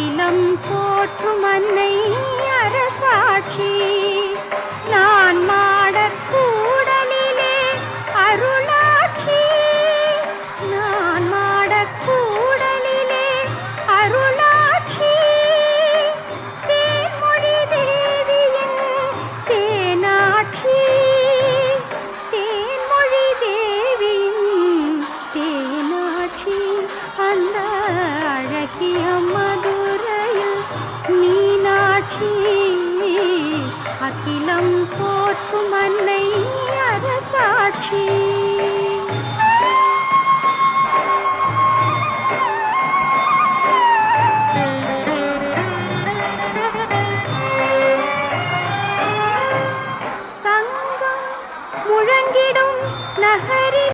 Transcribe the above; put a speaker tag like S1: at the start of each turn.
S1: அகிலம் போற்றும் அன்னை அரசாட்சி. நான் மாடற் கூடலிலே அருளாட்சி. நான் மாடற் கூடலிலே அருளாட்சி. தேன்மொழி தேவியின் தேனாட்சி. தேன்மொழி தேவியின் தேனாட்சி. அந்த அழகிய மது காட்டிலம் போற்றும் அன்னை அரசாட்சி. தங்கம் முழங்கிடும் நகரி